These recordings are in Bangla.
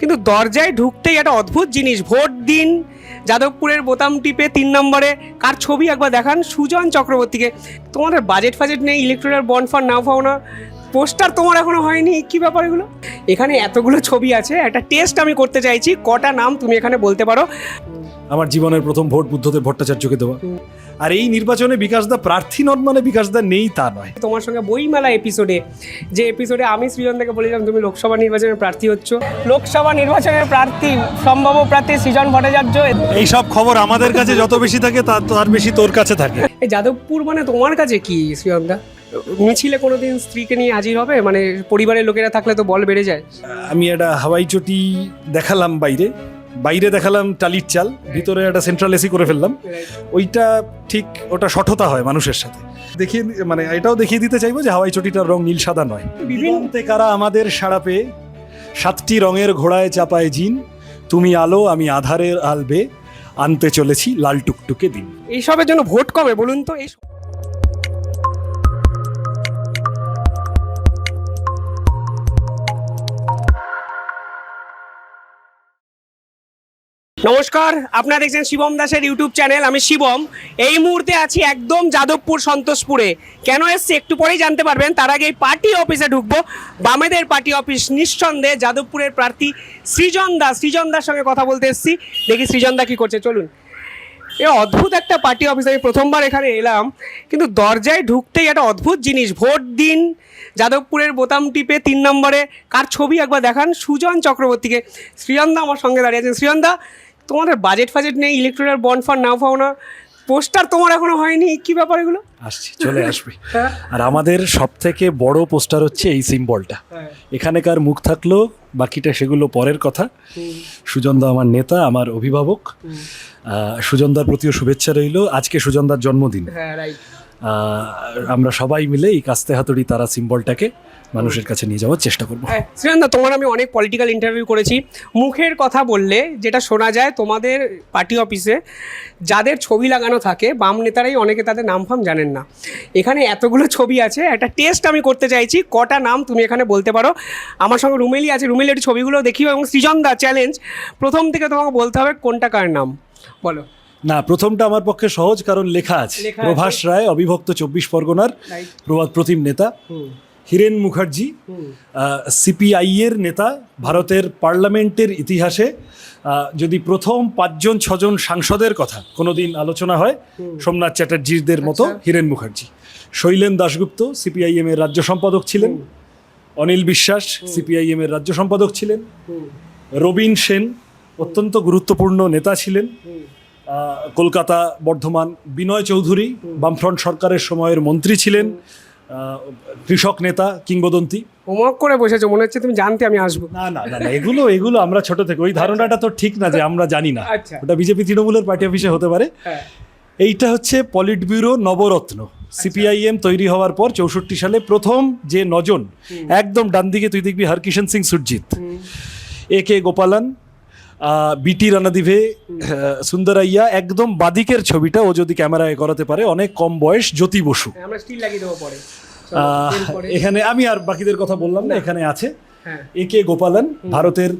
কিন্তু দরজায় ঢুকতেই একটা অদ্ভুত জিনিস। ভোট দিন, যাদবপুরের বোতাম টিপে তিন নম্বরে কার ছবি একবার দেখান? সুজন চক্রবর্তীকে। তোমাদের বাজেট ফাজেট নেই ইলেকট্রিকের বন্ড ফান্ড নাও পাও না। পোস্টার তোমার এখনও হয়নি, কি ব্যাপার এগুলো? এখানে এতগুলো ছবি আছে, একটা টেস্ট আমি করতে চাইছি, কটা নাম তুমি এখানে বলতে পারো? আমার জীবনের প্রথম ভোট বুদ্ধদেব ভট্টাচার্যকে দেওয়া। আর এই নির্বাচনে বিকাশ দা প্রার্থী নন মানে বিকাশ দা নেই তা নয়। তোমার সঙ্গে বইমেলা এপিসোডে যে এপিসোডে আমি সৃজন সৃজনদাকে বলেছিলাম তুমি লোকসভা নির্বাচনের প্রার্থী হচ্ছ। লোকসভা নির্বাচনের প্রার্থী সম্ভাব্য প্রার্থী সৃজন ভট্টাচার্য। এই সব খবর আমাদের কাছে যত বেশি থাকে তার তার বেশি তোর কাছে থাকে। এই যাদবপুর মানে তোমার কাছে কি সৃজনদা মিছিলে কোনোদিন স্ত্রীকে নিয়ে হাজির হবে? মানে পরিবারের লোকেরা থাকলে তো বল বেড়ে যায়। আমি একটা হাওয়াই চটি দেখালাম বাইরে। বাইরে দেখালাম টালির চাল ভিতরে একটা সেন্ট্রাল এসি করে ফেললাম। ওইটা ঠিক ওটা সঠতা হয় মানুষের সাথে। দেখিয়ে মানে এটাও দেখিয়ে দিতে চাইব যে হাওয়াই চটিটার রং নীল সাদা নয়। বিভিন্নতে কারা আমাদের সাড়া পেয়ে সাতটি রঙের ঘোড়ায় চাপায় জিন তুমি আলো আমি আধারের আলবে আনতে চলেছি লাল টুকটুকে দিন। এইসবের জন্য ভোট কবে বলুন তো? এই নমস্কার, আপনারা দেখছেন শিবম দাসের ইউটিউব চ্যানেল আমি শিবম। এই মুহূর্তে আছি একদম যাদবপুর সন্তোষপুরে। কেন এসছি একটু পরেই জানতে পারবেন, তার আগে পার্টি অফিসে ঢুকবো। বামেদের পার্টি অফিস নিঃসন্দেহে যাদবপুরের প্রার্থী সৃজন দা সৃজন দার সঙ্গে কথা বলতে এসছি। দেখি সৃজন দা কি করছে, চলুন। এ অদ্ভুত একটা পার্টি অফিস আমি প্রথমবার এখানে এলাম। কিন্তু দরজায় ঢুকতেই একটা অদ্ভুত জিনিস, ভোট দিন। যাদবপুরের বোতাম টিপে তিন নম্বরে কার ছবি একবার দেখান? সুজন চক্রবর্তীকে। শ্রীয়ন্দা আমার সঙ্গে দাঁড়িয়ে আছেন। শ্রীয়ন্দা তোমাদের বাজেট ফাজেট নেই ইলেকট্রিকের বন্ড ফান্ড নাও পাও না। পোস্টার তোমার এখনও হয়নি কি ব্যাপার এগুলো? আসছে চলে আসবে। হ্যাঁ। আর আমাদের সব থেকে বড় পোস্টার হচ্ছে এই সিম্বলটা হ্যাঁ। এখানেকার মুখ থাকল বাকিটা সেগুলো পরের কথা। সুজনদা আমার নেতা আমার অভিভাবক। সুজনদার প্রতিও শুভেচ্ছা রইল। আজকে সুজনদার জন্মদিন। হ্যাঁ রাইট আমরা সবাই মিলে এই কাস্তে হাতুড়ি তারা সিম্বলটাকে মানুষের কাছে নিয়ে যাওয়ার চেষ্টা করব। হ্যাঁ শ্রীয়ন্দা তোমার আমি অনেক পলিটিক্যাল ইন্টারভিউ করেছি। মুখের কথা বললে যেটা শোনা যায় তোমাদের পার্টি অফিসে যাদের ছবি লাগানো থাকে, বাম নেতারাই অনেকে তাদের নাম ফাম জানেন না। এখানে এতগুলো ছবি আছে, একটা টেস্ট আমি করতে চাইছি, কটা নাম তুমি এখানে বলতে পারো। আমার সঙ্গে রুমেলি আছে রুমেলি একটু ছবিগুলো দেখিও এবং সৃজন সৃজনদা চ্যালেঞ্জ প্রথম থেকে তোমাকে বলতে হবে কোনটা কার নাম, বলো। না প্রথমটা আমার পক্ষে সহজ কারণ লেখা আছে। প্রভাস রায় অবিভক্ত চব্বিশ পরগনার প্রবাদ প্রতিম নেতা। হিরেন মুখার্জি। হুম। সিপিআই এর নেতা ভারতের পার্লামেন্টের ইতিহাসে যদি প্রথম পাঁচজন ছজন সাংসদের কথা কোনোদিন আলোচনা হয় সোমনাথ চ্যাটার্জিদের মতো আচ্ছা। হিরেন মুখার্জি। শৈলেন দাশগুপ্ত সিপিআইএম এর রাজ্য সম্পাদক ছিলেন। অনিল বিশ্বাস সিপিআইএম এর রাজ্য সম্পাদক ছিলেন। রবীন সেন অত্যন্ত গুরুত্বপূর্ণ নেতা ছিলেন। কলকাতা বর্ধমান বিনয় চৌধুরী বামফ্রন্ট সরকারের সময়ের মন্ত্রী ছিলেন কৃষক নেতা কিংবদন্তি। হোমওয়ার্ক করে বসেছো মনে হচ্ছে তুমি জানতে আমি আসব। না না না এগুলো এগুলো আমরা ছোট থেকে ওই ধারণাটা তো ঠিক না যে আমরা জানি না। আচ্ছা। ওটা বিজেপি তৃণমূলের পার্টি অফিসে হতে পারে। হ্যাঁ। এইটা হচ্ছে পলিট ব্যুরো নবরত্ন সিপিআইএম তৈরি হওয়ার পর চৌষট্টি সালে প্রথম যে নজন একদম ডান দিকে তুই দেখবি হরকিষণ সিং সুরজিৎ। এ কে গোপালন বিটি রানাদিভে সুন্দরাইয়া একদম বাদিকের ছবিটা ও যদি ক্যামেরায় করাতে পারে অনেক কম বয়স জ্যোতি বসু। হ্যাঁ, আমরা স্টিল লাগিয়ে দেবো পরে। এখানে আমি আর বাকিদের কথা বললাম না এখানে আছে। হ্যাঁ। এ কে গোপালন ভারতের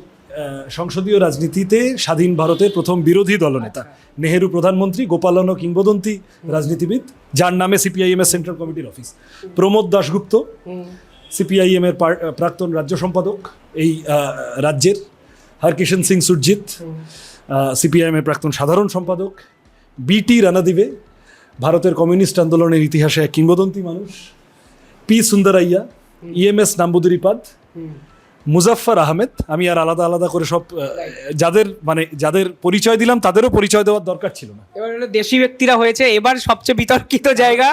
সংসদীয় রাজনীতিতে স্বাধীন ভারতের প্রথম বিরোধী দলনেতা। নেহেরু প্রধানমন্ত্রী গোপালন ও কিংবদন্তি রাজনীতিবিদ। যার নামে সিপিআইএম এর সেন্ট্রাল কমিটির অফিস প্রমোদ দাশগুপ্ত সিপিআইএম এর প্রাক্তন রাজ্য সম্পাদক এই রাজ্যের। হরকিষণ সিং সুরজিৎ সিপিআইএমের প্রাক্তন সাধারণ সম্পাদক বিটি রানাদিবে ভারতের কমিউনিস্ট আন্দোলনের ইতিহাসে এক কিংবদন্তি মানুষ পি সুন্দরাইয়া ইএমএস নাম্বুদুরিপাদ মুজাফফর আহমেদ আমি আর আলাদা আলাদা করে সব যাদের মানে যাদের পরিচয় দিলাম তাদেরও পরিচয় দেওয়ার দরকার ছিল না। এবার হলো দেশি ব্যক্তিরা হয়েছে এবার সবচেয়ে বিতর্কিত জায়গা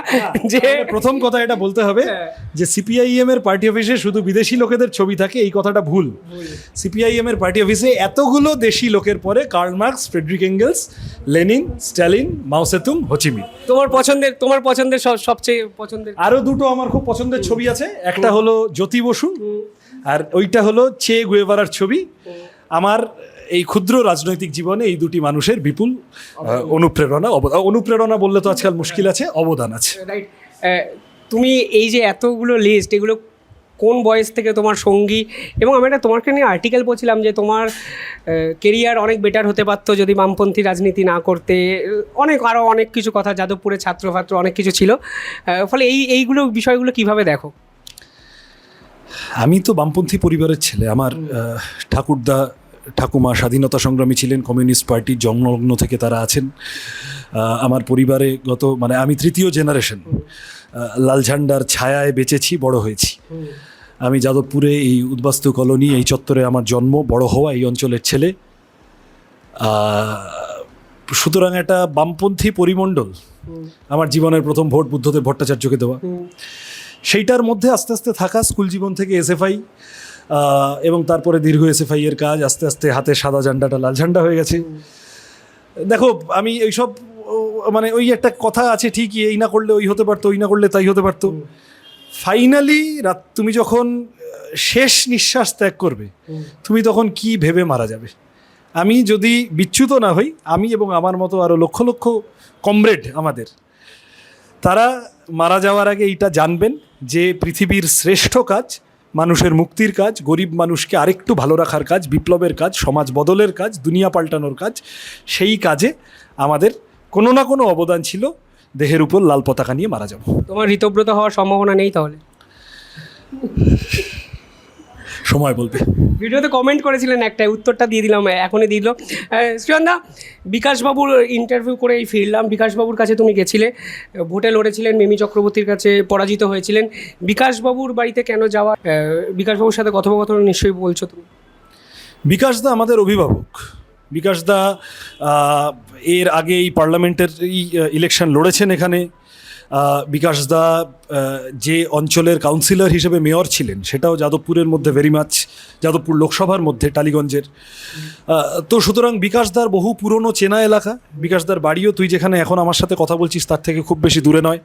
যে প্রথম কথা এটা বলতে হবে হ্যাঁ। যে সিপিআইএম এর পার্টি অফিসে শুধু বিদেশি লোকেদের ছবি থাকে এই কথাটা ভুল। সিপিআইএম এর পার্টি অফিসে এতগুলো দেশি লোকের পরে Karl Marx Friedrich Engels Lenin Stalin Mao Zedong Ho Chi Minh. তোমার পছন্দের তোমার পছন্দের সব- সবচেয়ে পছন্দের আরও দুটো আমার খুব পছন্দের ছবি আছে। একটা হলো জ্যোতি বসু আর ওইটা হলো চে গুয়েভারার ছবি। আমার এই ক্ষুদ্র রাজনৈতিক জীবনে এই দুটি মানুষের বিপুল অনুপ্রেরণা অবদান। অনুপ্রেরণা বললে তো আজকাল মুশকিল আছে অবদান আছে। তুমি এই যে এতগুলো লিস্ট এগুলো কোন বয়স থেকে তোমার সঙ্গী? এবং আমি একটা তোমাকে নিয়ে আর্টিকেল পড়ছিলাম যে তোমার কেরিয়ার অনেক বেটার হতে পারতো যদি বামপন্থী রাজনীতি না করতে। অনেক আরও অনেক কিছু কথা যাদবপুরে ছাত্র ফাত্র অনেক কিছু ছিল। ফলে এই এইগুলো বিষয়গুলো কীভাবে দেখো? আমি তো বামপন্থী পরিবারের ছেলে। আমার ঠাকুরদা ঠাকুমা স্বাধীনতা সংগ্রামী ছিলেন কমিউনিস্ট পার্টির জন্মলগ্ন থেকে তারা আছেন। আমার পরিবারে গত মানে আমি তৃতীয় জেনারেশন। লাল ঝান্ডার ছায়ায় বেঁচেছি বড় হয়েছি। আমি যাদবপুরে এই উদ্বাস্তু কলোনি এই চত্বরে আমার জন্ম বড় হওয়া এই অঞ্চলের ছেলে। সুতরাং একটা বামপন্থী পরিমণ্ডল। আমার জীবনের প্রথম ভোট বুদ্ধদেব ভট্টাচার্যকে দেওয়া। সেইটার মধ্যে আস্তে আস্তে থাকা স্কুল জীবন থেকে এসএফআই এবং তারপরে দীর্ঘ এসএফআই এর কাজ, আস্তে আস্তে হাতে সাদা ঝান্ডাটা লাল ঝান্ডা হয়ে গেছে। দেখো, আমি এইসব মানে ওই একটা কথা আছে, ঠিকই, এই না করলে ওই হতে পারতো, ওই না করলে তাই হতে পারতো। ফাইনালি রাত, তুমি যখন শেষ নিঃশ্বাস ত্যাগ করবে, তুমি তখন কি ভেবে মারা যাবে? আমি যদি বিচ্যুত না হই, আমি এবং আমার মতো আরও লক্ষ লক্ষ কমরেড আমাদের, তারা মারা যাওয়ার আগে এইটা জানবেন যে পৃথিবীর শ্রেষ্ঠ কাজ, মানুষের মুক্তির কাজ, গরিব মানুষকে আরেকটু ভালো রাখার কাজ, বিপ্লবের কাজ, সমাজ বদলের কাজ, দুনিয়া পাল্টানোর কাজ, সেই কাজে আমাদের কোনো না কোনো অবদান ছিল, দেহের উপর লাল পতাকা নিয়ে মারা যাব। তোমার ঋতব্রত হওয়ার সম্ভাবনা নেই তাহলে? সময় বলবে। ভিডিওতে কমেন্ট করেছিলেন একটা উত্তরটা দিয়ে দিলাম এখনই দিল। শ্রীয়ন্দা বিকাশবাবুর ইন্টারভিউ করেই ফিরলাম। বিকাশবাবুর কাছে তুমি গেছিলে ভোটে লড়েছিলেন মিমি চক্রবর্তীর কাছে পরাজিত হয়েছিলেন। বিকাশবাবুর বাড়িতে কেন যাওয়া বিকাশবাবুর সাথে কথোপকথন নিশ্চয়ই বলছো তুমি। বিকাশদা আমাদের অভিভাবক। বিকাশদা এর আগে এই পার্লামেন্টের ইলেকশন লড়েছেন এখানে। আহ, বিকাশদা আহ, যে অঞ্চলের কাউন্সিলর হিসেবে মেয়র ছিলেন সেটাও যাদবপুরের মধ্যে ভেরি মাচ যাদবপুর লোকসভার মধ্যে টালিগঞ্জের। তো সুতরাং বিকাশদার বহু পুরনো চেনা এলাকা বিকাশদার বাড়িও তুই যেখানে এখন আমার সাথে কথা বলছিস তার থেকে খুব বেশি দূরে নয়।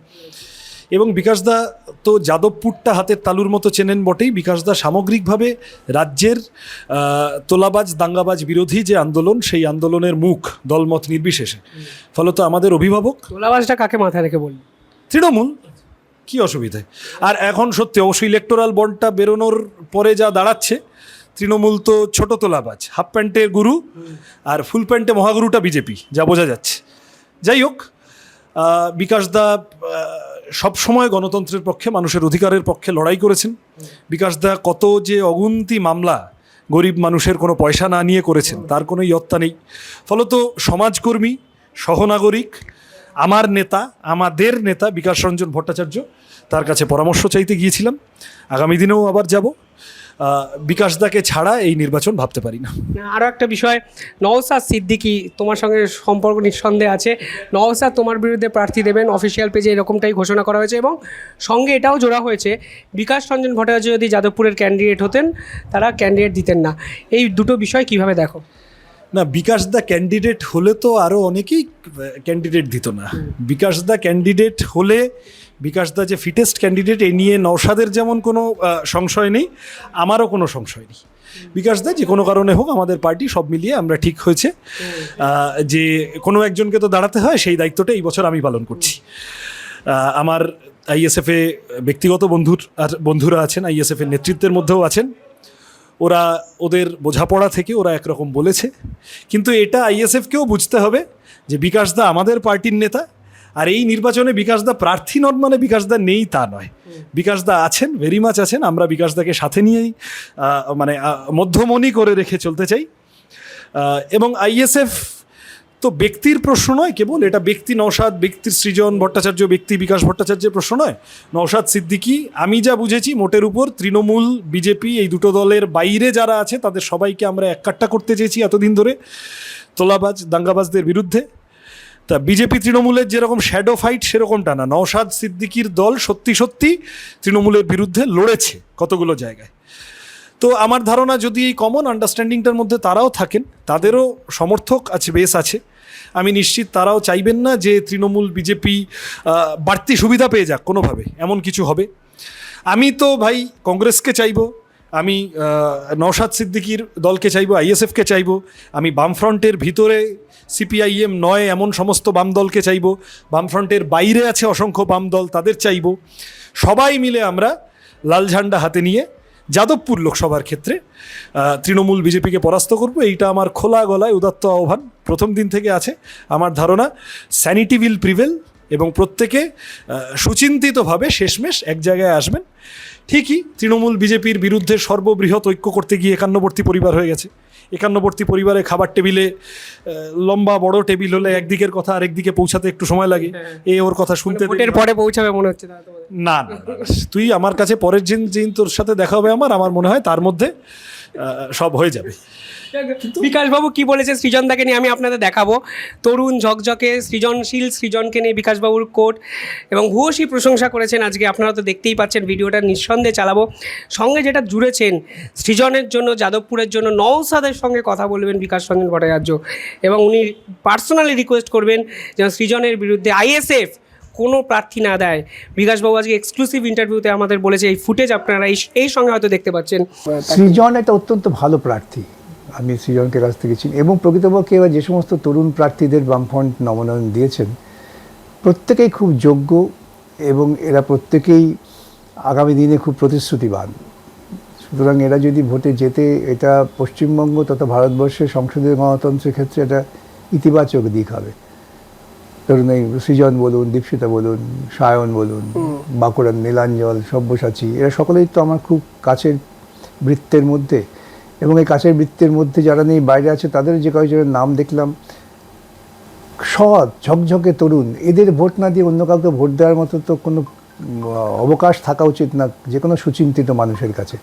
এবং বিকাশদা তো যাদবপুরটা হাতের তালুর মতো চেনেন বটেই বিকাশদা সামগ্রিকভাবে রাজ্যের তোলাবাজ দাঙ্গাবাজ বিরোধী যে আন্দোলন সেই আন্দোলনের মুখ দলমত নির্বিশেষে। ফলত আমাদের অভিভাবক তোলাবাজটা কাকে মাথায় রেখে বললি তৃণমূল? কি অসুবিধে আর এখন সত্যি অবশ্যই ইলেকটোরাল বন্ডটা বেরোনোর পরে যা দাঁড়াচ্ছে তৃণমূল তো ছোট তোলাবাজ হাফ প্যান্টে গুরু আর ফুল প্যান্টে মহাগুরুটা বিজেপি যা বোঝা যাচ্ছে। যাই হোক আহ, বিকাশদা সবসময় গণতন্ত্রের পক্ষে মানুষের অধিকারের পক্ষে লড়াই করেছেন। বিকাশ বিকাশদা কত যে অগুন্তি মামলা গরিব মানুষের কোনো পয়সা না নিয়ে করেছেন তার কোনো ইয়ত্তা নেই। ফলত সমাজকর্মী সহনাগরিক আমার নেতা, আমাদের নেতা বিকাশ রঞ্জন ভট্টাচার্য তার কাছে পরামর্শ চাইতে গিয়েছিলাম। আগামী দিনেও আবার যাব। বিকাশদাকে ছাড়া এই নির্বাচন ভাবতে পারি না। আরও একটা বিষয়, নওসাদ সিদ্দিকি তোমার সঙ্গে সম্পর্ক নিঃসন্দেহে আছে। নওসাদ তোমার বিরুদ্ধে প্রার্থী দেবেন, অফিসিয়াল পেজে এরকমটাই ঘোষণা করা হয়েছে এবং সঙ্গে এটাও জোড়া হয়েছে, বিকাশ রঞ্জন ভট্টাচার্য যদি যাদবপুরের ক্যান্ডিডেট হতেন, তারা ক্যান্ডিডেট দিতেন না। এই দুটো বিষয় কীভাবে দেখো? না বিকাশ দা ক্যান্ডিডেট হলে তো আরও অনেকেই ক্যান্ডিডেট দিত না। বিকাশ দা ক্যান্ডিডেট হলে বিকাশ দা যে ফিটেস্ট ক্যান্ডিডেট এ নিয়ে নওশাদের যেমন কোনো সংশয় নেই আমারও কোনো সংশয় নেই। বিকাশ দা যে কোনো কারণে হোক আমাদের পার্টি সব মিলিয়ে আমরা ঠিক হয়েছে। যে কোনো একজনকে তো দাঁড়াতে হয় সেই দায়িত্বটা এই বছর আমি পালন করছি। আমার আইএসএফে ব্যক্তিগত বন্ধুর আর বন্ধুরা আছেন আইএসএফের নেতৃত্বের মধ্যেও আছেন। ওরা ওদের বোঝাপড়া থেকে ওরা একরকম বলেছে। কিন্তু এটা আইএসএফকেও বুঝতে হবে যে বিকাশ বিকাশদা আমাদের পার্টির নেতা আর এই নির্বাচনে বিকাশ বিকাশদা প্রার্থী নন মানে বিকাশ বিকাশদা নেই তা নয়। বিকাশ দা আছেন ভেরি মাচ আছেন আমরা বিকাশ দাকে সাথে নিয়েই মানে মধ্যমণি করে রেখে চলতে চাই। এবং আইএসএফ তো ব্যক্তির প্রশ্ন নয় কেবল, এটা ব্যক্তি নৌসাদ ব্যক্তির সৃজন ভট্টাচার্য, ব্যক্তি বিকাশ ভট্টাচার্যের প্রশ্ন নয়। নৌসাদ সিদ্দিকী, আমি যা বুঝেছি মোটের উপর তৃণমূল, বিজেপি, এই দুটো দলের বাইরে যারা আছে, তাদের সবাইকে আমরা এককাট্টা করতে চেয়েছি এতদিন ধরে, তোলাবাজ, দাঙ্গাবাজদের বিরুদ্ধে। তা বিজেপি তৃণমূলের যেরকম শ্যাডো ফাইট সেরকমটা না। নওশাদ সিদ্দিকির দল সত্যি সত্যি তৃণমূলের বিরুদ্ধে লড়েছে কতগুলো জায়গায়। তো আমার ধারণা যদি এই কমন আন্ডারস্ট্যান্ডিংটার মধ্যে তারাও থাকেন, তাদেরও সমর্থক আছে বেশ আছে। আমি নিশ্চিত তারাও চাইবেন না যে তৃণমূল, বিজেপি বাড়তি সুবিধা পেয়ে যাক কোনোভাবে, এমন কিছু হবে। আমি তো ভাই কংগ্রেসকে চাইব, আমি নওশাদ সিদ্দিকির দলকে চাইব, আইএসএফকে চাইব, আমি বামফ্রন্টের ভিতরে সিপিআইএম নয় এমন সমস্ত বাম দলকে চাইব, বামফ্রন্টের বাইরে আছে অসংখ্য বাম দল, তাদের চাইব। সবাই মিলে আমরা লাল ঝান্ডা হাতে নিয়ে যাদবপুর লোকসভার ক্ষেত্রে তৃণমূল বিজেপিকে পরাস্ত করব। এইটা আমার খোলা গলায় উদাত্ত আহ্বান। প্রথম দিন থেকে আছে আমার ধারণা। স্যানিটি উইল প্রিভেল এবং প্রত্যেকে সুচিন্তিতভাবে শেষমেশ এক জায়গায় আসবেন। ঠিকই তৃণমূল বিজেপির বিরুদ্ধে সর্ববৃহৎ ঐক্য করতে গিয়ে একান্নবর্তী পরিবার হয়ে গেছে। একান্নবর্তী পরিবারে খাবার টেবিলে লম্বা বড় টেবিল হলে একদিকের কথা আরেকদিকে পৌঁছাতে একটু সময় লাগে। এ ওর কথা শুনতে ভোটের পরে পৌঁছাবে মনে হচ্ছে না না। তুই আমার কাছে পরের দিন যেদিন তোর সাথে দেখা হবে আমার আমার মনে হয় তার মধ্যে সব হয়ে যাবে। বিকাশবাবু কি বলেছে সৃজনদাকে নিয়ে আমি আপনাদের দেখাবো। তরুণ ঝকঝকে সৃজনশীল সৃজনকে নিয়ে বিকাশবাবুর কোট এবং ভূয়সী প্রশংসা করেছেন। আজকে আপনারা তো দেখতেই পাচ্ছেন ভিডিওটা নিঃসন্দেহে চালাবো। সঙ্গে যেটা জুড়েছেন সৃজনের জন্য যাদবপুরের জন্য নওসাদের সঙ্গে কথা বলবেন, বিকাশ রঞ্জন ভট্টাচার্য। এবং উনি পার্সোনালি রিকোয়েস্ট করবেন যেন সৃজনের বিরুদ্ধে আইএসএফ কোনো প্রার্থী না দেয়। বিকাশবাবু আজকে এক্সক্লুসিভ ইন্টারভিউতে আমাদের বলেছে, এই ফুটেজ আপনারা এই সঙ্গে হয়তো দেখতে পাচ্ছেন। সৃজন একটা অত্যন্ত ভালো প্রার্থী। আমি সৃজনকে কাছ থেকে চিনি। এবং প্রকৃতপক্ষে এবার যে সমস্ত তরুণ প্রার্থীদের বামফ্রন্ট নমনয়ন দিয়েছেন, প্রত্যেকেই খুব যোগ্য এবং এরা প্রত্যেকেই আগামী দিনে খুব প্রতিশ্রুতিবান। সুতরাং এরা যদি ভোটে যেতে এটা পশ্চিমবঙ্গ তথা ভারতবর্ষের সংসদীয় গণতন্ত্রের ক্ষেত্রে একটা ইতিবাচক দিক হবে। ধরুন এই সৃজন বলুন দীপশিতা বলুন সায়ন বলুন বাঁকুড়ার নীলাঞ্জল সব্যসাচী এরা সকলেই তো আমার খুব কাছের বৃত্তের মধ্যে এবং এই কাছের বৃত্তের মধ্যে যারা নেই বাইরে আছে তাদের যে কয়েকজনের নাম দেখলাম। সৎ ঝকঝকে তরুণ এদের ভোট না দিয়ে অন্য কাউকে ভোট দেওয়ার মতো তো কোনো অবকাশ থাকা উচিত না যে কোনো সুচিন্তিত মানুষের কাছে।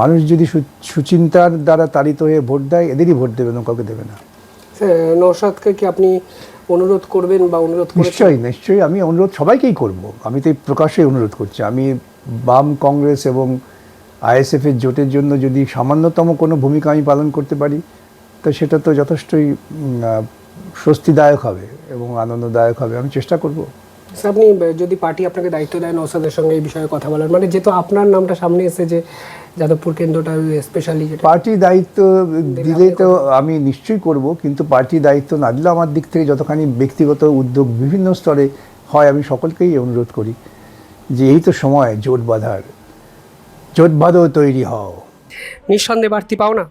মানুষ যদি সুচিন্তার দ্বারা তাড়িত হয়ে ভোট দেয় এদেরই ভোট দেবে অন্য কাউকে দেবে না। নৌসাদকে কি আপনি অনুরোধ করবেন বা অনুরোধ নিশ্চয়ই নিশ্চয়ই আমি অনুরোধ সবাইকেই করব। আমি তো এই প্রকাশ্যে অনুরোধ করছি। আমি বাম কংগ্রেস এবং আইএসএফ এর জোটের জন্য যদি সামান্যতম কোনো ভূমিকা আমি পালন করতে পারি তো সেটা তো যথেষ্টই স্বস্তিদায়ক হবে এবং আনন্দদায়ক হবে। আমি চেষ্টা করব। স্যার, আপনি যদি পার্টি আপনাকে দায়িত্ব দেয় নৌসাদের সঙ্গে এই বিষয়ে কথা বলার মানে যেহেতু আপনার নামটা সামনে এসে যে যাদবপুর কেন্দ্রটা স্পেশালি যেটা পার্টি দায়িত্ব দিলে তো আমি নিশ্চয়ই করব কিন্তু পার্টি দায়িত্ব না দিলে আমার দিক থেকে যতখানি ব্যক্তিগত উদ্যোগ বিভিন্ন স্তরে হয় আমি সকলকেই অনুরোধ করি যে এই তো সময় জোট বাঁধার। জোট বাঁধো তৈরি হও। নিঃসন্দেহে বাড়তি পাও না?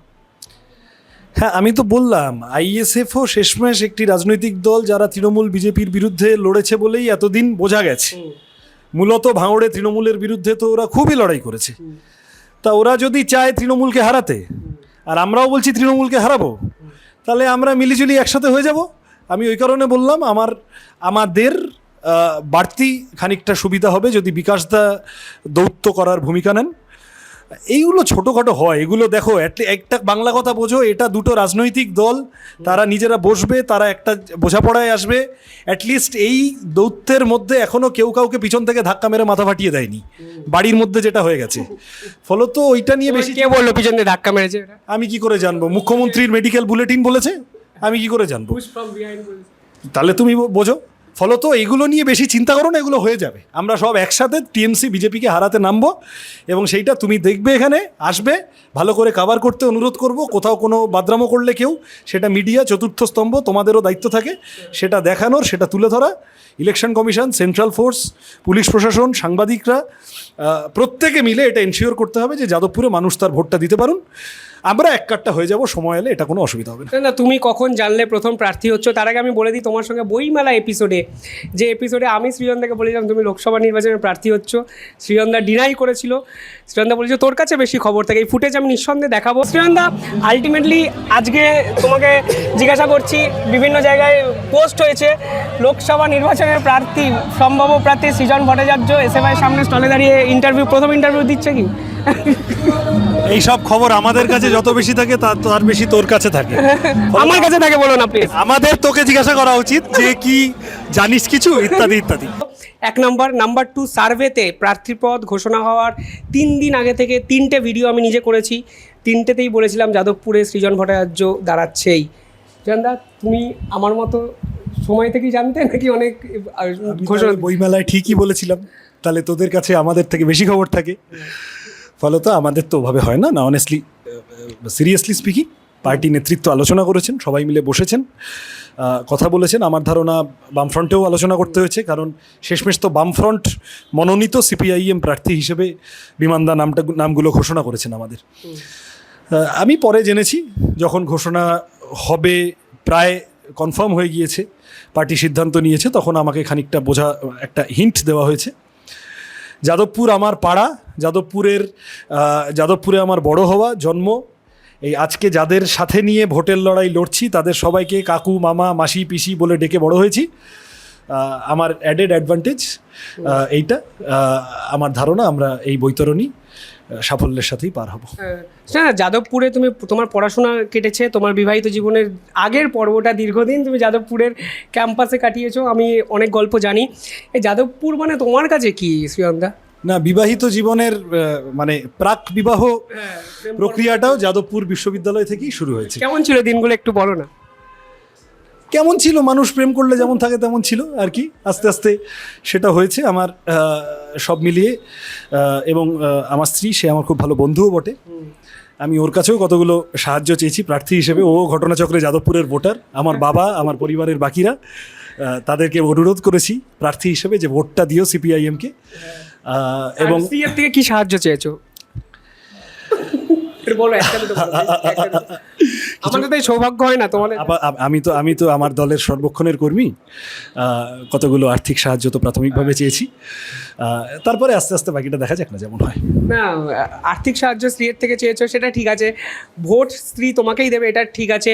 হ্যাঁ আমি তো বললাম আইএসএফও শেষমেশ একটি রাজনৈতিক দল যারা তৃণমূল বিজেপির বিরুদ্ধে লড়েছে বলেই এতদিন বোঝা গেছে। মূলত ভাঙড়ে তৃণমূলের বিরুদ্ধে তো ওরা খুবই লড়াই করেছে। তা ওরা যদি চায় তৃণমূলকে হারাতে, আর আমরাও বলছি তৃণমূলকে হারাবো, তাহলে আমরা মিলিজুলি একসাথে হয়ে যাব। আমি ওই কারণে বললাম, আমার, আমাদের বাড়তি খানিকটা সুবিধা হবে যদি বিকাশদা দৌত্য করার ভূমিকা নেন। এইগুলো ছোটোখাটো হয় এগুলো দেখো একটা বাংলা কথা বোঝো এটা দুটো রাজনৈতিক দল তারা নিজেরা বসবে তারা একটা বোঝাপড়ায় আসবে অ্যাটলিস্ট এই দৌত্যের মধ্যে এখনও কেউ কাউকে পিছন থেকে ধাক্কা মেরে মাথা ফাটিয়ে দেয়নি বাড়ির মধ্যে যেটা হয়ে গেছে। ফলত ওইটা নিয়ে বেশি কে বলল পিছন দিয়ে ধাক্কা মেরেছে আমি কি করে জানব? মুখ্যমন্ত্রীর মেডিকেল বুলেটিন বলেছে? আমি কি করে জানব? তাহলে তুমি বো- বোঝো। ফলত এগুলো নিয়ে বেশি চিন্তা করো না, এগুলো হয়ে যাবে। আমরা সব একসাথে টিএমসি, বিজেপিকে হারাতে নামবো এবং সেইটা তুমি দেখবে এখানে, আসবে, ভালো করে কাভার করতে অনুরোধ করব, কোথাও কোনো বাদরামো করলে কেউ, সেটা মিডিয়া চতুর্থ স্তম্ভ, তোমাদেরও দায়িত্ব থাকে, সেটা দেখানোর, সেটা তুলে ধরা। Election commission central force police প্রশাসন সাংবাদিকরা প্রত্যেকে মিলে এটা এনশিওর করতে হবে যে যাদবপুরে মানুষ তার ভোটটা দিতে পারুন। আমরা এক কাটটা হয়ে যাব, সময় এলে এটা কোনো অসুবিধা হবে না। না তুমি কখন জানলে প্রথম প্রার্থী হচ্ছ, তার আগে আমি বলে দিই তোমার সঙ্গে বইমেলা এপিসোডে যে এপিসোডে আমি সৃজনদাকে বলেছিলাম, তুমি লোকসভা নির্বাচনের প্রার্থী হচ্ছ। সৃজনদা ডিনাই করেছিল। সৃজনদা বলেছে তোর কাছে বেশি খবর থাকে, এই ফুটেজ আমি নিঃসন্দেহে দেখাবো। সৃজনদা আলটিমেটলি আজকে তোমাকে জিজ্ঞাসা করছি, বিভিন্ন জায়গায় পোস্ট হয়েছে, লোকসভা নির্বাচনের প্রার্থী, সম্ভাব্য প্রার্থী সৃজন ভট্টাচার্য এসএফআই সামনে স্টলে দাঁড়িয়ে ইন্টারভিউ প্রথম ইন্টারভিউ দিচ্ছে কি? এই সব খবর আমাদের কাছে যত বেশি থাকে তার তার বেশি তোর কাছে থাকে। আমার কাছে থাকে বলো না প্লিজ আমাদের তোকে জিজ্ঞাসা করা উচিত যে কি জানিস কিছু ইত্যাদি ইত্যাদি। এক নম্বর নাম্বার টু সার্ভেতে প্রার্থীপদ ঘোষণা হওয়ার তিন দিন আগে থেকে তিনটে ভিডিও আমি নিজে করেছি। তিনটেতেই বলেছিলাম যাদবপুরে সৃজন ভট্টাচার্য দাঁড়াচ্ছেই। জানদা তুমি আমার মতো সময় থেকেই জানতে নাকি অনেক ঘোষণা ঘোষণা বইমেলায় ঠিকই বলেছিলাম। তাহলে তোদের কাছে আমাদের থেকে বেশি খবর থাকে। ফলত আমাদের তো ওভাবে হয় না না অনেস্টলি সিরিয়াসলি স্পিকিং পার্টি নেতৃত্ব আলোচনা করেছেন, সবাই মিলে বসেছেন কথা বলেছেন। আমার ধারণা বামফ্রন্টেও আলোচনা করতে হয়েছে, কারণ শেষমেশ তো বামফ্রন্ট মনোনীত সিপিআইএম প্রার্থী হিসেবে বিমানদা নামটা, নামগুলো ঘোষণা করেছেন আমাদের। আমি পরে জেনেছি, যখন ঘোষণা হবে, প্রায় কনফার্ম হয়ে গিয়েছে, পার্টি সিদ্ধান্ত নিয়েছে, তখন আমাকে খানিকটা বোঝা, একটা হিন্ট দেওয়া হয়েছে। যাদবপুর আমার পাড়া, যাদবপুরের যাদবপুরে আমার বড় হওয়া, জন্ম। এই আজকে যাদের সাথে নিয়ে ভোটের লড়াই লড়ছি, তাদের সবাইকে কাকু, মামা, মাসি, পিসি বলে ডেকে বড় হয়েছি। আমার অ্যাডেড অ্যাডভান্টেজ এইটা। আমার ধারণা, আমরা এই বৈতরণী। সাফল্যের সাথেই পার হব। হ্যাঁ যাদবপুরে তুমি তোমার পড়াশোনা কেটেছে তোমার বিবাহিত জীবনের আগের পর্বটা দীর্ঘদিন তুমি যাদবপুরের ক্যাম্পাসে কাটিয়েছো আমি অনেক গল্প জানি। এই যাদবপুর মানে তোমার কাছে কি শ্রীয়ন্দা? না বিবাহিত জীবনের মানে প্রাক বিবাহ প্রক্রিয়াটাও যাদবপুর বিশ্ববিদ্যালয় থেকেই শুরু হয়েছে। কেমন ছিল দিনগুলো একটু বলো না। কেমন ছিল? মানুষ প্রেম করলে যেমন থাকে তেমন ছিল আর কি। আস্তে আস্তে সেটা হয়েছে আমার সব মিলিয়ে এবং আমার স্ত্রী সে আমার খুব ভালো বন্ধুও বটে। আমি ওর কাছেও কতগুলো সাহায্য চেয়েছি প্রার্থী হিসেবে। ও ঘটনাচক্রে যাদবপুরের ভোটার আমার বাবা আমার পরিবারের বাকিরা তাদেরকে অনুরোধ করেছি প্রার্থী হিসেবে যে ভোটটা দিও সিপিআইএমকে এবং থেকে কি সাহায্য চেয়েছো? বলো। আমাদের তো সৌভাগ্য হয় না তোমাদের আমি তো আমি তো আমার দলের সর্বক্ষণের কর্মী। কতগুলো আর্থিক সাহায্য তো প্রাথমিকভাবে চেয়েছি। তারপরে আস্তে আস্তে বাকিটা দেখা যাক না যেমন হয়। না আর্থিক সাহায্য স্ত্রীর থেকে চেয়েছো সেটা ঠিক আছে। ভোট স্ত্রী তোমাকেই দেবে এটা ঠিক আছে।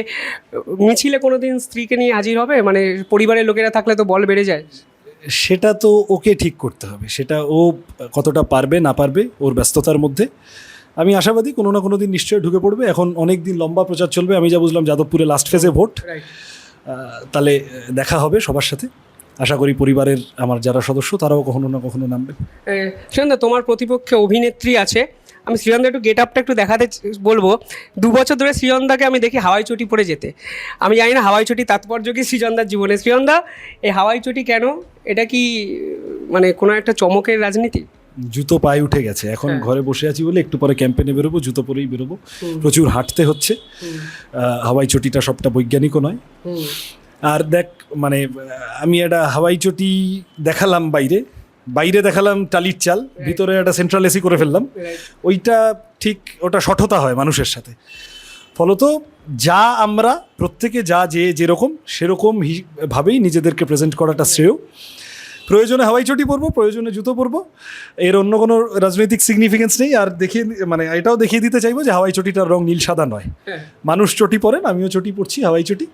মিছিলে কোনোদিন স্ত্রীকে নিয়ে হাজির হবে? মানে পরিবারের লোকেরা থাকলে তো বল বেড়ে যায়। সেটা তো ওকে ঠিক করতে হবে। সেটা ও কতটা পারবে না পারবে ওর ব্যস্ততার মধ্যে। আমি আশাবাদী কোনো না কোনো দিন নিশ্চয়ই ঢুকে পড়বে। এখন অনেক দিন লম্বা প্রচার চলবে। আমি যা বুঝলাম যাদবপুরে লাস্ট ফেজে ভোট। তাহলে দেখা হবে সবার সাথে। আশা করি পরিবারের আমার যারা সদস্য তারাও কখনো না কখনো নামবে। শ্রীয়ন্দা তোমার প্রতিপক্ষে অভিনেত্রী আছে। আমি শ্রীয়ন্দা একটু গেট আপটা একটু দেখাতে বলব। দু বছর ধরে শ্রীয়ন্দাকে আমি দেখি হাওয়াই চটি পরে যেতে। আমি জানি না হাওয়াই চটি তাৎপর্য কি শ্রীয়ন্দার জীবনে। শ্রীয়ন্দা এই হাওয়াই চটি কেন? এটা কি মানে কোনো একটা চমকের রাজনীতি? জুতো পায়ে উঠে গেছে। এখন ঘরে বসে আছি বলে একটু পরে ক্যাম্পেনে বেরোবো জুতো পরেই বেরোবো। প্রচুর হাঁটতে হচ্ছে। হাওয়াই চটিটা সবটা বৈজ্ঞানিকও নয়। আর দেখ মানে আমি একটা হাওয়াই চটি দেখালাম বাইরে। বাইরে দেখালাম টালির চাল ভিতরে একটা সেন্ট্রাল এসি করে ফেললাম। ওইটা ঠিক ওটা সঠতা হয় মানুষের সাথে। ফলত যা আমরা প্রত্যেকে যা যে যেরকম সেরকম ভাবেই নিজেদেরকে প্রেজেন্ট করাটা শ্রেয়। প্রয়োজনে হাওয়াই চটি পরবো প্রয়োজনে জুতো পরবো। এর অন্য কোনো রাজনৈতিক সিগনিফিকেন্স নেই। আর দেখিয়ে মানে এটাও দেখিয়ে দিতে চাইব যে হাওয়াই চটিটার রং নীল সাদা নয়। মানুষ চটি পরেন আমিও চটি পরছি হাওয়াই চটি।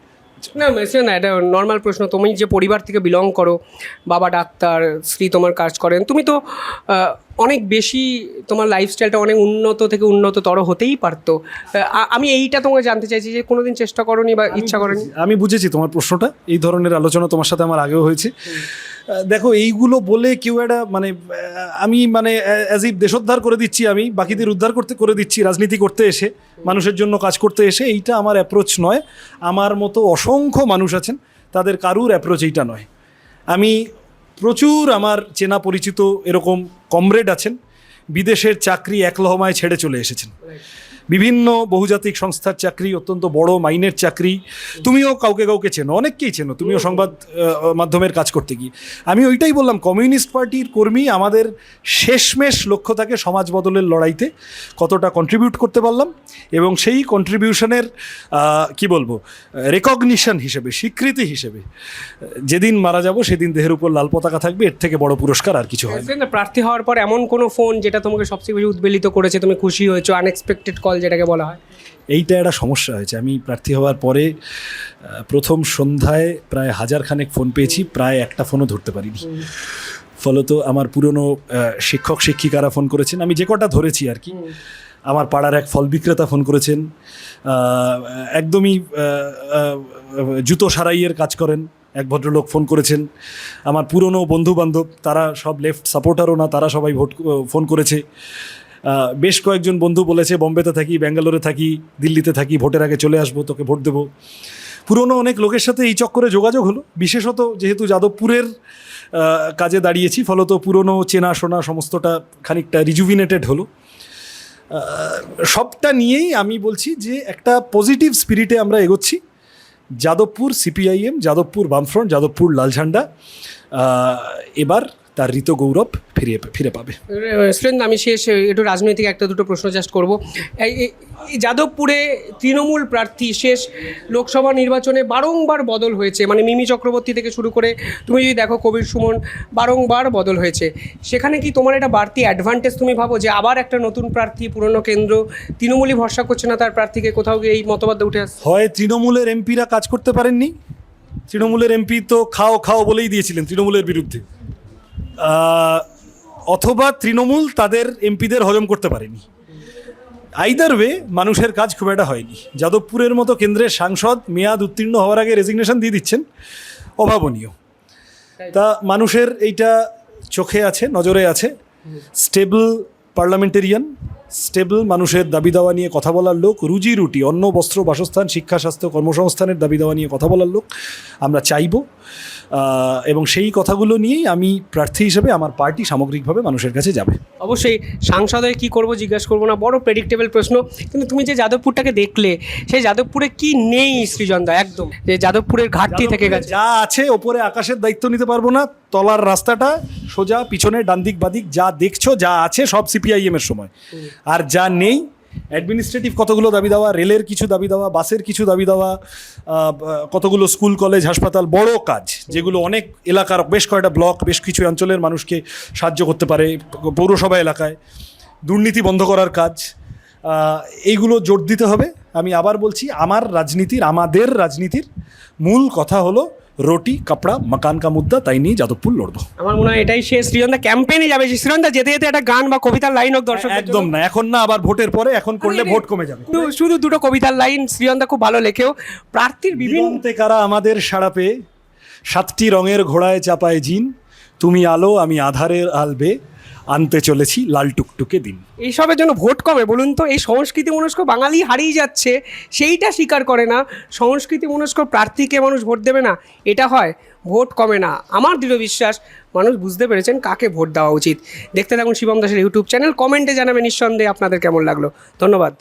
না সে না এটা নর্মাল প্রশ্ন। তুমি যে পরিবার থেকে বিলং করো বাবা ডাক্তার স্ত্রী তোমার কাজ করেন তুমি তো অনেক বেশি তোমার লাইফস্টাইলটা অনেক উন্নত থেকে উন্নততর হতেই পারতো। আমি এইটা তোমাকে জানতে চাইছি যে কোনোদিন চেষ্টা করনি বা ইচ্ছা করনি? আমি বুঝেছি তোমার প্রশ্নটা। এই ধরনের আলোচনা তোমার সাথে আমার আগেও হয়েছে। দেখো, এইগুলো বলে কেউ একটা মানে আমি মানে অ্যাজ ইফ দেশোদ্ধার করে দিচ্ছি আমি, বাকিদের উদ্ধার করতে, করে দিচ্ছি, রাজনীতি করতে এসে, মানুষের জন্য কাজ করতে এসে, এইটা আমার অ্যাপ্রোচ নয়। আমার মতো অসংখ্য মানুষ আছেন, তাদের কারুর অ্যাপ্রোচ এইটা নয়। আমি প্রচুর আমার চেনা পরিচিত এরকম কমরেড আছেন, বিদেশের চাকরি এক লহমায় ছেড়ে চলে এসেছেন। বিভিন্ন বহুজাতিক সংস্থার চাকরি, অত্যন্ত বড় মাইনের চাকরি। তুমিও কাউকে কাউকে চেনো, অনেককেই চেনো। তুমিও সংবাদ মাধ্যমের কাজ করতে গিয়ে। আমি ওইটাই বললাম, কমিউনিস্ট পার্টির কর্মী আমাদের শেষমেশ লক্ষ্য থাকে সমাজ বদলের লড়াইতে, কতটা কন্ট্রিবিউট করতে পারলাম এবং সেই কন্ট্রিবিউশনের কি বলব রেকগনিশন হিসেবে, স্বীকৃতি হিসেবে, যেদিন মারা যাব সেদিন দেহের উপর লাল পতাকা থাকবে, এর থেকে বড় পুরস্কার আর কিছু হয় প্রার্থী হওয়ার পর এমন কোনো ফোন যেটা তোমাকে সবচেয়ে বেশি উদ্বেলিত করেছে, তুমি খুশি হয়েছো আনএক্সপেক্টেড কল যেটাকে বলা হয়। এইটা একটা সমস্যা হয়েছে। আমি প্রার্থী হওয়ার পরে প্রথম সন্ধ্যায় প্রায় হাজার খানেক ফোন পেয়েছি, প্রায় একটা ফোনও ধরতে পারিনি। ফলত আমার পুরনো শিক্ষক, শিক্ষিকারা ফোন করেছেন। আমি যে কটা ধরেছি আর কি। আমার পাড়ার এক ফল বিক্রেতা ফোন করেছেন। একদমই জুতো সারাইয়ের কাজ করেন। এক ভদ্রলোক ফোন করেছেন। আমার পুরনো বন্ধু বান্ধব তারা সব লেফট সাপোর্টারও না, তারা সবাই ভোট ফোন করেছে। বেশ কয়েকজন বন্ধু বলেছে, বম্বেতে থাকি, ব্যাঙ্গালোরে থাকি, দিল্লিতে থাকি, ভোটের আগে চলে আসব, তোকে ভোট দেবো। পুরনো অনেক লোকের সাথে এই চক্করে যোগাযোগ হলো। বিশেষত যেহেতু যাদবপুরের কাজে দাঁড়িয়েছি, ফলত পুরনো চেনাশোনা সমস্তটা খানিকটা রিজুভিনেটেড হলো। সবটা নিয়েই আমি বলছি যে একটা পজিটিভ স্পিরিটে আমরা এগোচ্ছি। যাদবপুর সিপিআইএম যাদবপুর বামফ্রন্ট, যাদবপুর লাল ঝান্ডা। এবার তার ঋত গৌরব ফিরিয়ে ফিরে পাবে। স্টুডেন্ট আমি শেষ একটু রাজনৈতিক একটা দুটো প্রশ্ন জাস্ট করব। যাদবপুরে তৃণমূল প্রার্থী শেষ লোকসভা নির্বাচনে বারংবার বদল হয়েছে। মানে মিমি চক্রবর্তী থেকে শুরু করে তুমি যদি দেখো কবির সুমন বারংবার বদল হয়েছে। সেখানে কি তোমার একটা বাড়তি অ্যাডভান্টেজ তুমি ভাবো যে আবার একটা নতুন প্রার্থী পুরনো কেন্দ্র তৃণমূলই ভরসা করছে না তার প্রার্থীকে কোথাও গিয়ে এই মতবাদ উঠে আসছে? হয় তৃণমূলের এমপিরা কাজ করতে পারেননি। তৃণমূলের এমপি তো খাও খাও বলেই দিয়েছিলেন তৃণমূলের বিরুদ্ধে। অথবা তৃণমূল তাদের এমপিদের হজম করতে পারেনি। আইদার ওয়ে মানুষের কাজ খুব একটা হয়নি। যাদবপুরের মতো কেন্দ্রের সাংসদ মেয়াদ উত্তীর্ণ হওয়ার আগে রেজিগনেশন দিয়ে দিচ্ছেন, অভাবনীয়। তা মানুষের এইটা চোখে আছে, নজরে আছে। স্টেবল পার্লামেন্টেরিয়ান স্টেবল মানুষের দাবি দাওয়া নিয়ে কথা বলার লোক, রুজি রুটি, অন্ন, বস্ত্র, বাসস্থান, শিক্ষা, স্বাস্থ্য, কর্মসংস্থানের দাবি দাওয়া নিয়ে কথা বলার লোক, আমরা চাইব। এবং সেই কথাগুলো নিয়েই আমি প্রার্থী হিসেবে আমার পার্টি সামগ্রিকভাবে মানুষের কাছে যাবে। অবশ্যই সাংসদ হয়ে কী করব জিজ্ঞাসা করব না বড় প্রেডিক্টেবল প্রশ্ন। কিন্তু তুমি যে যাদবপুরটাকে দেখলে সেই যাদবপুরে কি নেই সৃজনদা একদম? যে যাদবপুরের ঘাটতি থেকে গেছে। যা আছে ওপরে আকাশের দায়িত্ব নিতে পারব না তলার রাস্তাটা সোজা পিছনে ডান দিক বাদিক যা দেখছ যা আছে সব সিপিআইএম এর সময়। আর যা নেই অ্যাডমিনিস্ট্রেটিভ কতগুলো দাবি দেওয়া, রেলের কিছু দাবি দেওয়া, বাসের কিছু দাবি দেওয়া কতগুলো স্কুল, কলেজ, হাসপাতাল, বড় কাজ, যেগুলো অনেক এলাকার বেশ কয়েকটা ব্লক, বেশ কিছু অঞ্চলের মানুষকে সাহায্য করতে পারে পৌরসভা এলাকায়। দুর্নীতি বন্ধ করার কাজ এইগুলো জোর দিতে হবে। আমি আবার বলছি, আমার রাজনীতির, আমাদের রাজনীতির মূল কথা হলো রুটি কাপড়া মাকান কা মুদ্দা তাই নিয়ে যাদবপুর লড়বো। আমার মনে হয় এটাই শেষ। সৃজনদা ক্যাম্পেইনে যাবে। সৃজনদা যেতে যেতে একটা গান বা কবিতার লাইন হোক দর্শক একদম না এখন না আবার ভোটের পরে এখন করলে ভোট কমে যাবে। শুধু দুটো কবিতার লাইন সৃজনদা খুব ভালো লেখেও। প্রার্থীর বিভিন্ন কারা আমাদের সাড়া পেয়ে সাতটি রঙের ঘোড়ায় চাপায় জিন তুমি আলো আমি আধারের আলবে আনতে চলেছি লাল টুকটুকে দিন। এইসবের জন্য ভোট কমে বলুন তো? এই সংস্কৃতি মনস্ক বাঙালি হারিয়ে যাচ্ছে, সেইটা স্বীকার করে না। সংস্কৃতি মনস্ক প্রার্থীকে মানুষ ভোট দেবে না, এটা হয়। ভোট কমে না। আমার দৃঢ় বিশ্বাস, মানুষ বুঝতে পেরেছেন কাকে ভোট দেওয়া উচিত। দেখতে থাকুন শিবম দাসের ইউটিউব চ্যানেল, কমেন্টে জানাবেন নিঃসন্দেহে আপনাদের কেমন লাগল। ধন্যবাদ।